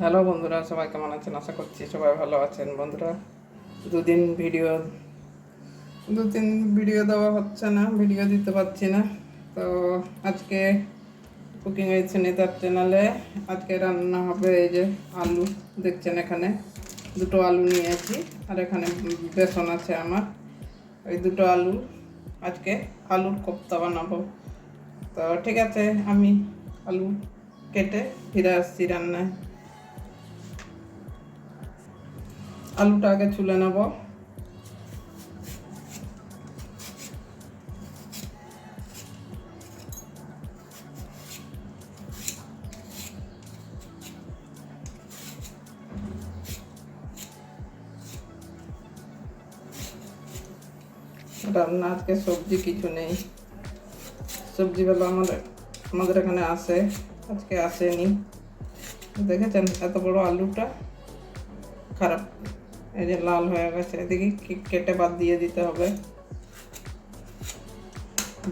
Hello বন্ধুরা, সবাই কেমন আছেন? আশা করছি সবাই ভালো আছেন। বন্ধুরা, দুদিন ভিডিও দু তিন ভিডিও দেওয়া হচ্ছে না, ভিডিও দিতে পারছি না। তো আজকে কুকিং উইথ সুনিতার চ্যানেলে আজকে রান্না হবে এই যে আলু। দেখছেন এখানে দুটো আলু নিয়েছি আর এখানে বেসন আছে আমার। ওই দুটো আলু আজকে আলুর কোপ্তা বানাবো। তো ঠিক আছে, আমি আলু কেটে ফিরে আসছি রান্নায়। আলুটা আগে ছুলে নেব। রান্না আজকে সবজি কিছু নেই। সবজিগুলো আমাদের আমাদের এখানে আসে আজকে আসেনি। দেখেছেন এত বড় আলুটা? খারাপ। এই যে লাল হয়ে গেছে, এদিকে কেটে বাদ দিয়ে দিতে হবে।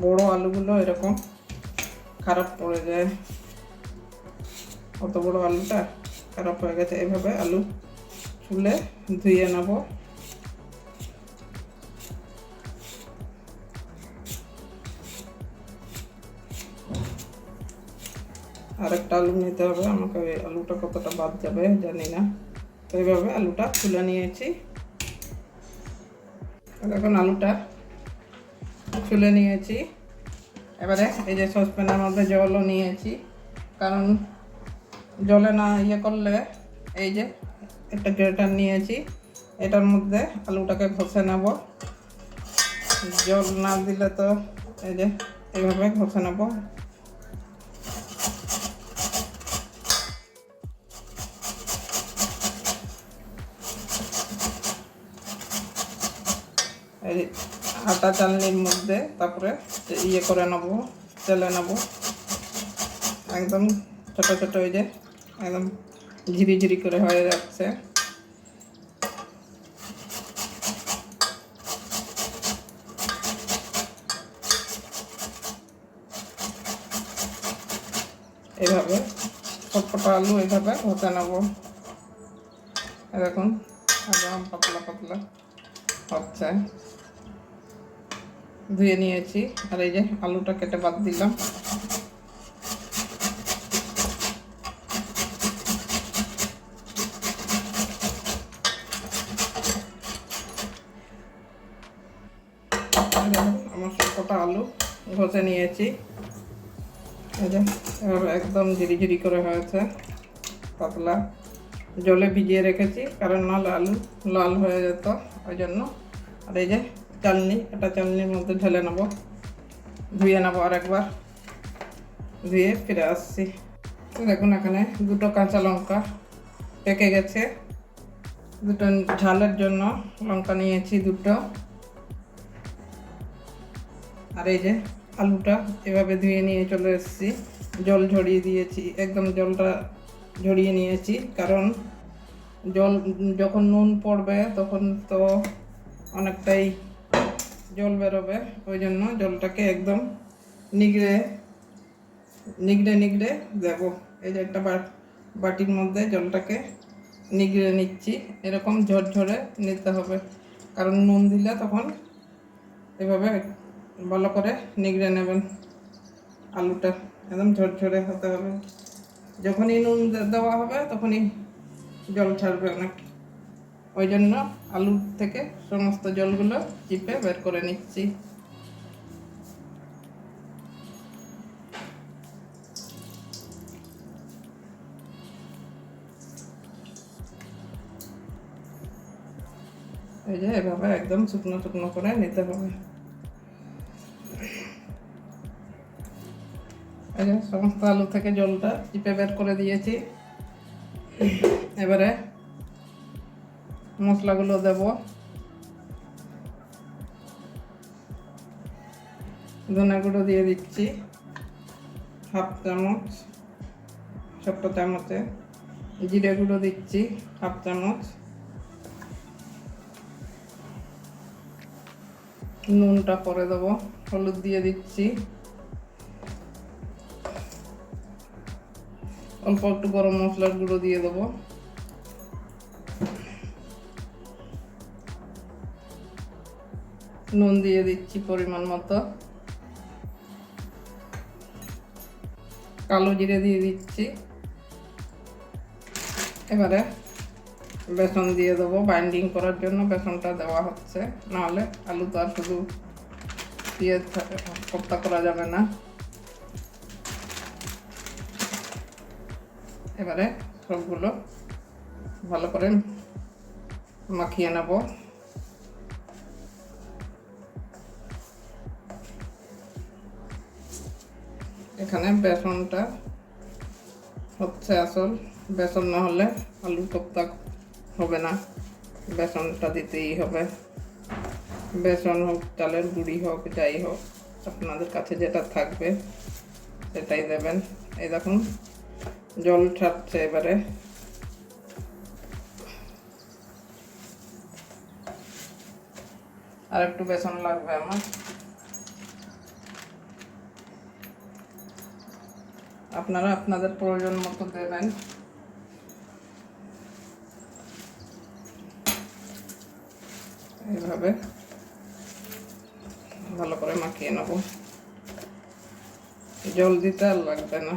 বড় আলুগুলো এরকম খারাপ পড়ে যায়। অত বড় আলুটা খারাপ হয়ে গেছে। এভাবে আলু ছুলে ধুয়ে নেব। আরেকটা আলু নিতে হবে। আমাকে আলুটা কতটা বাদ যাবে জানি না। তো এইভাবে আলুটা তুলে নিয়েছি। এখন আলুটা তুলে নিয়েছি। এবারে এই যে সসপ্যানের মধ্যে জলও নিয়েছি, কারণ জলে না ইয়ে করলে এই যে একটা গ্রেটার নিয়েছি, এটার মধ্যে আলুটাকে ঘষে নেব। জল না দিলে তো এই যে এইভাবে ঘষে নেব। আটা চালনির মধ্যে তারপরে ইয়ে করে নেব, তেলে নেব। একদম ছোট ছোট ওই যে একদম ঝিরি ঝিরি করে হয়ে যাচ্ছে। এইভাবে সবকটা আলু এইভাবে হতে নেব। এরকম একদম পাতলা পাতলা হচ্ছে। ধুয়ে নিয়েছি। আর এই যে আলুটা কেটে বাদ দিলাম। আমার সবকটা আলু ঘষে নিয়েছি। এভাবে একদম ঝিরি ঝিরি করে হয়েছে। পাতলা। জলে ভিজিয়ে রেখেছি, কারণ নাহলে আলু লাল হয়ে যেত, ওই জন্য। আর এই যে চালনি এটা চালনির মধ্যে ঢেলে নেব। ধুয়ে নেব আর একবার ধুয়ে ফিরে আসছি। তো দেখুন এখানে দুটো কাঁচা লঙ্কা পেকে গেছে। দুটো ঝালের জন্য লঙ্কা নিয়েছি দুটো। আর এই যে আলুটা এভাবে ধুয়ে নিয়ে চলে এসেছি। জল ঝরিয়ে দিয়েছি, একদম জলটা ঝরিয়ে নিয়েছি। কারণ জল, যখন নুন পড়বে তখন তো অনেকটাই জল বেরোবে, ওই জন্য জলটাকে একদম নিগড়ে নিগড়ে নিগড়ে দেবো। এই যে একটা বাটির মধ্যে জলটাকে নিগড়ে নিচ্ছি। এরকম ঝরঝরে নিতে হবে। কারণ নুন দিলে তখন এভাবে ভালো করে নিগড়ে নেবেন আলুটা। একদম ঝরঝরে হতে হবে। যখনই নুন দেওয়া হবে তখনই জল ছাড়বে অনেক। ওই জন্য আলু থেকে সমস্ত জলগুলো চিপে বের করে নিচ্ছি। এই যে এভাবে একদম শুকনো শুকনো করে নিতে হবে। যে সমস্ত আলু থেকে জলটা চিপে বের করে দিয়েছি। এবারে মশলাগুলো দেব। ধনে গুঁড়ো দিয়ে দিচ্ছি, হাফ চামচ, ছোট্ট চামচে। জিরে গুঁড়ো দিচ্ছি, হাফ চামচ। নুনটা পরে দেবো, হলুদ দিয়ে দিচ্ছি। অল্প একটু গরম মশলার গুঁড়ো দিয়ে দেবো। নুন দিয়ে দিচ্ছি পরিমাণ মতো। কালো জিরে দিয়ে দিচ্ছি। এবারে বেসন দিয়ে দেবো। বাইন্ডিং করার জন্য বেসনটা দেওয়া হচ্ছে। নাহলে আলু তো আর শুধু দিয়ে কোপ্তা করা যাবে না। এবারে সবগুলো ভালো করে মাখিয়ে নেব। এখানে বেসনটা হচ্ছে আসল। বেসন না হলে আলু কোপ্তা হবে না। বেসনটা দিতেই হবে। বেসন হোক, চালের গুঁড়ি হোক, যাই হোক, আপনাদের কাছে যেটা থাকবে সেটাই দেবেন। এই দেখুন, জল ছাড়ছে এবারে। আর একটু বেসন লাগবে আমার। আপনারা আপনাদের প্রয়োজন মতো দেবেন। এইভাবে ভালো করে মাখিয়ে নেব। জল দিতে আর লাগবে না।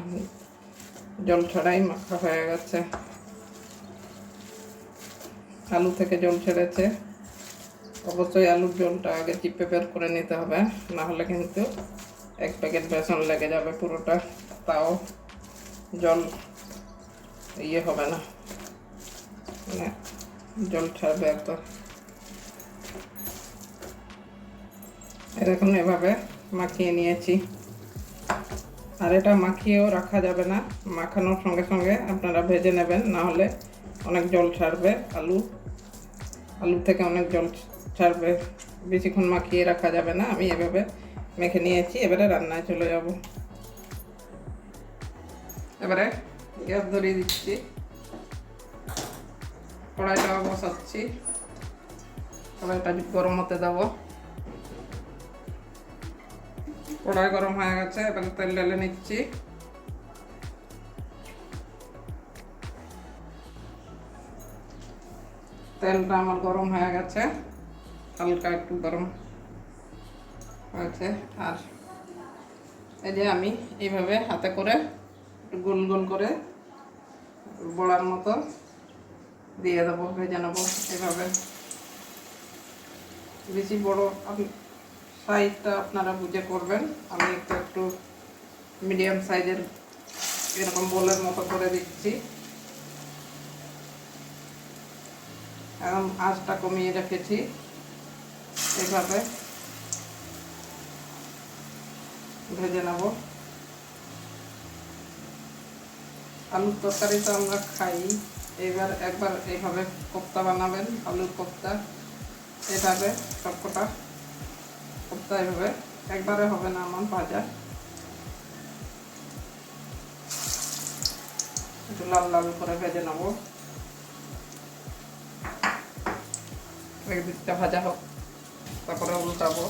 জল ছাড়াই মাখা হয়ে গেছে। আলু থেকে জল ছেড়েছে। অবশ্যই আলুর জলটা আগে চিপে বের করে নিতে হবে, না হলে কিন্তু এক প্যাকেট বেসন লেগে যাবে পুরোটা। তাও জল ইয়ে হবে না। মানে জল ছাড়বে একবার এরকম এভাবে মাখিয়ে নিয়েছি। আর এটা মাখিয়েও রাখা যাবে না। মাখানোর সঙ্গে সঙ্গে আপনারা ভেজে নেবেন, না হলে অনেক জল ছাড়বে, আলু। আলু থেকে অনেক জল ছাড়বে। বেশিক্ষণ মাখিয়ে রাখা যাবে না। আমি এভাবে মেখে নিয়েছি। এবারে রান্নায় চলে যাব। এবারে গ্যাস ধরিয়ে দিচ্ছি। কড়াইটা বসাচ্ছি। কড়াইটা গরম হতে দেবো। কড়াই গরম হয়ে গেছে, এবারে তেল ঢেলে নিচ্ছি। তেলটা আমার গরম হয়ে গেছে, হালকা একটু গরম হয়েছে। আর এই যে আমি এইভাবে হাতে করে গোল গোল করে বড়ার মতো দিয়ে দেবো, ভেজে নেব এভাবে। বেশি বড় সাইজটা আপনারা বুঝে করবেন। আমি একটু একটু মিডিয়াম সাইজের এরকম বোলের মতো করে দিচ্ছি। এখন আঁচটা কমিয়ে রেখেছি এইভাবে ভেজে নেব। আলুর তরকারি তো আমরা খাই। এবার একবার এইভাবে কোপ্তা বানাবেন, আলুর কোপ্তা। এভাবে সবকটা কোপ্তা এভাবে একবারে হবে না আমার ভাজা। একটু লাল লাল করে ভেজে নেব। একদিকটা ভাজা হোক, তারপরে উল্টাবো।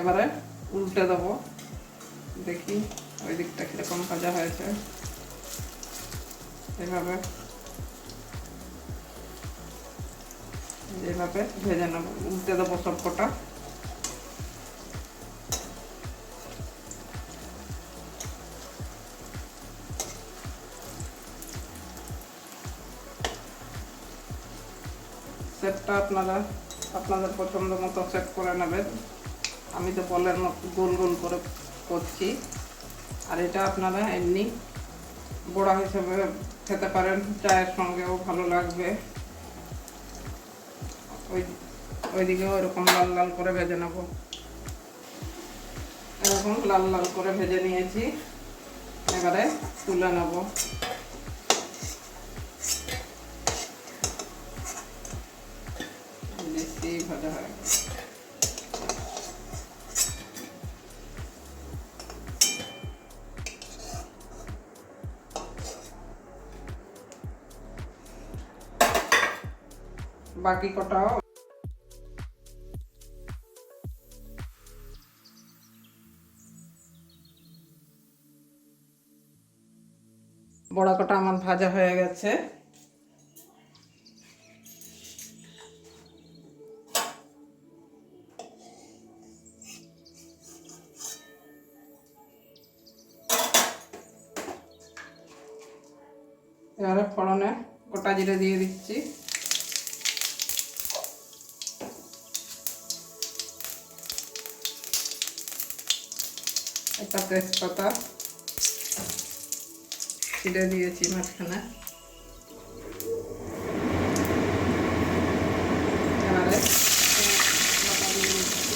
এবারে উল্টে দেবো। দেখি ওই দিকটা কীরকম ভাজা হয়েছে। এভাবে। এভাবে ভেজে নেব। উল্টে দেবো সব কটা। সেটটা আপনারা আপনাদের পছন্দ মতো সেট করে নেবেন। আমি তো বলের মতো গোল গোল করে করছি। আর এটা আপনারা এমনি বড়া হিসেবে খেতে পারেন, চায়ের সঙ্গেও ভালো লাগবে। ওই, ওইদিকেও এরকম লাল লাল করে ভেজে নেব। এরকম লাল লাল করে ভেজে নিয়েছি। এবারে তুলে নেব। ভাজা হয়ে বাকি কটাও। বড়া কটা আমার ভাজা হয়ে গেছে। এবারে ফড়নে গোটা জিরে দিয়ে দিচ্ছি। একটা তেজপাতা ছিঁড়ে দিয়েছি মাঝখানে এবারে বাটা দিয়ে দিচ্ছি।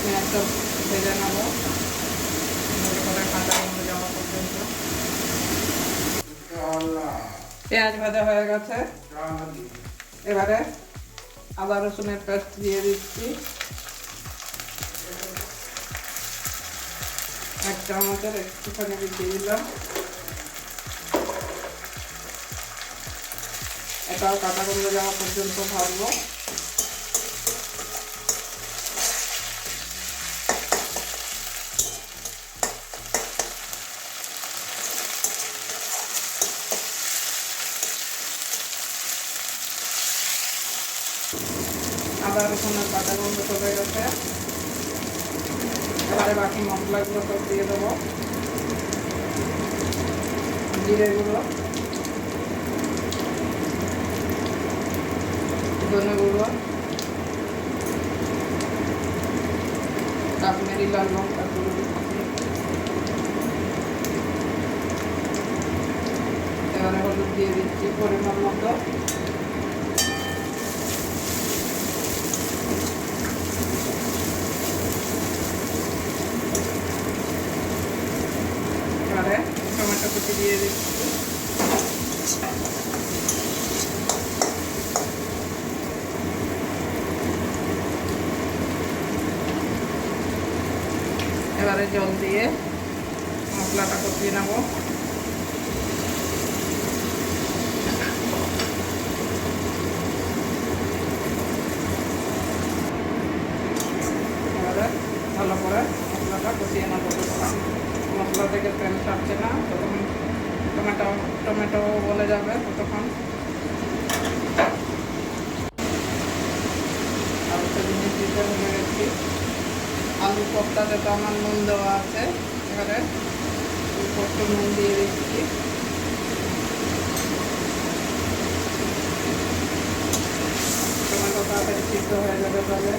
পেঁয়াজটা ভেজে নেব ভালো করে কাঁচা গন্ধ যাওয়া পর্যন্ত পেঁয়াজ ভাজা হয়ে গেছে। এবারে আদা রসুনের পেস্ট দিয়ে দিচ্ছি। এক চামচের একটুখানি দিয়ে দিলাম। এটাও কাঁচা গন্ধ যাওয়া পর্যন্ত ভাজবো আদা রসুনের বাটা গন্ধ চলে গেছে এবারে বাকি মশলাগুলো সব দিয়ে দেবো। জিরে গুঁড়ো। ধনে গুঁড়ো। কাশ্মীরি লাল লঙ্কা গুঁড়ো। এবারে হলুদ দিয়ে দিচ্ছি পরিমাণ মতো এবারে টমেটো কুচি দিয়ে দিচ্ছি এবারে জল দিয়ে মশলাটা কষিয়ে নেব এবারে ভালো করে মশলাটা কষিয়ে নেব ততক্ষণ মশলা থেকে তেল ছাড়ছে না ততক্ষণ টমেটো টমেটো বলে যাবে ততক্ষণ আর একটা জিনিস দিতে ভুলে গেছি আলু কোপ্তাতে তো আমার নুন দেওয়া আছে। এবারে একটু নুন দিয়ে দিচ্ছি। টমেটো তাড়াতাড়ি সিদ্ধ হয়ে যাবে তাহলে।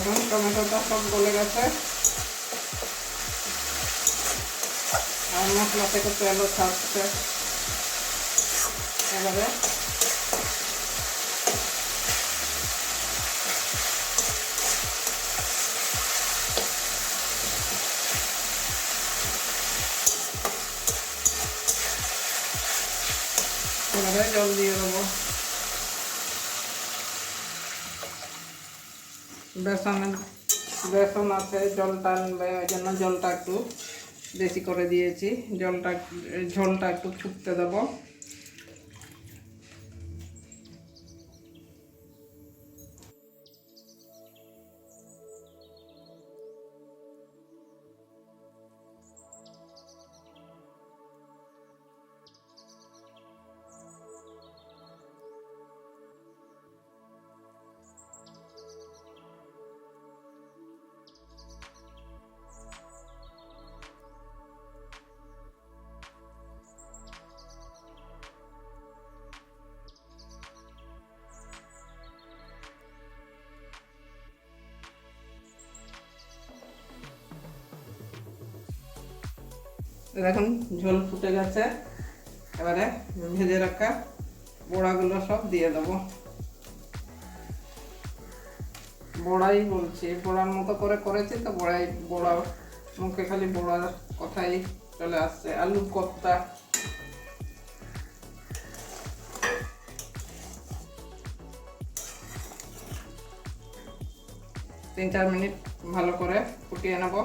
এখন টমেটোটা সব গলে গেছে। আর মশলা থেকে তেলও ছাড়ছে। এবারে এবারে জল দিয়ে দেবো। বেসন বেসন আছে, জলটা ওই জন্য জলটা একটু বেশি করে দিয়েছি। জলটা, ঝোলটা একটু ফুটতে দেবো। দেখুন ঝোল ফুটে গেছে। এবারে ভেজে রাখা বড়াগুলো সব দিয়ে দেবো। বড়াই বলছি, বড়ার মতো করে করেছি তো বড়াই, বড়া, মুখে খালি বড়ার কথাই চলে আসছে আলু কোপ্তা। তিন চার মিনিট ভালো করে ফুটিয়ে নেব।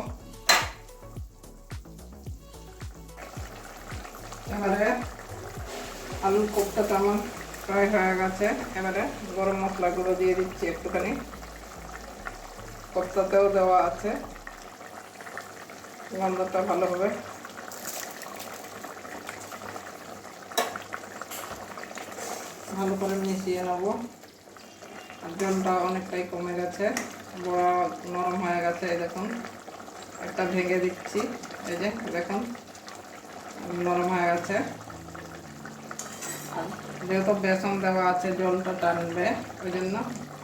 এবারে আলুর কোপ্তাটা আমার প্রায় হয়ে গেছে। এবারে গরম মশলাগুলো দিয়ে দিচ্ছি একটুখানি। কোপ্তাতেও দেওয়া আছে। গন্ধটা ভালো হবে। ভালো করে মিশিয়ে নেব। জলটা অনেকটাই কমে গেছে। বড়া নরম হয়ে গেছে, এই দেখুন। একটা ভেঙে দিচ্ছি। এই যে, দেখুন। নরম হয়ে গেছে। আর যেহেতু বেসন দেওয়া আছে, জলটা টানবে, ওই জন্য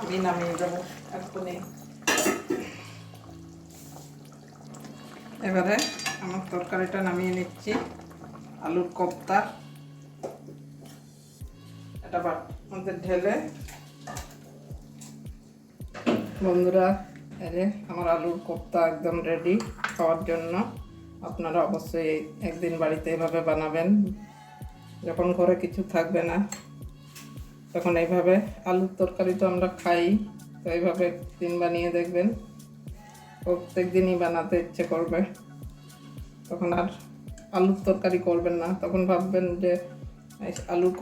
আমি নামিয়ে দেবো এক্ষুনি। এবারে আমার তরকারিটা নামিয়ে নিচ্ছি, আলুর কোপ্তা। এটা মধ্যে ঢেলে বন্ধুরা যে আমার আলুর কোপ্তা একদম রেডি খাওয়ার জন্য। আপনারা অবশ্যই একদিন বাড়িতে এভাবে বানাবেন। যখন ঘরে কিছু থাকবে না, তখন এইভাবে আলুর তরকারি তো আমরা খাই, তো এইভাবে দিন বানিয়ে দেখবেন। প্রত্যেক দিনই বানাতে ইচ্ছে করবে। তখন আর আলুর তরকারি করবেন না। তখন ভাববেন যে আলুর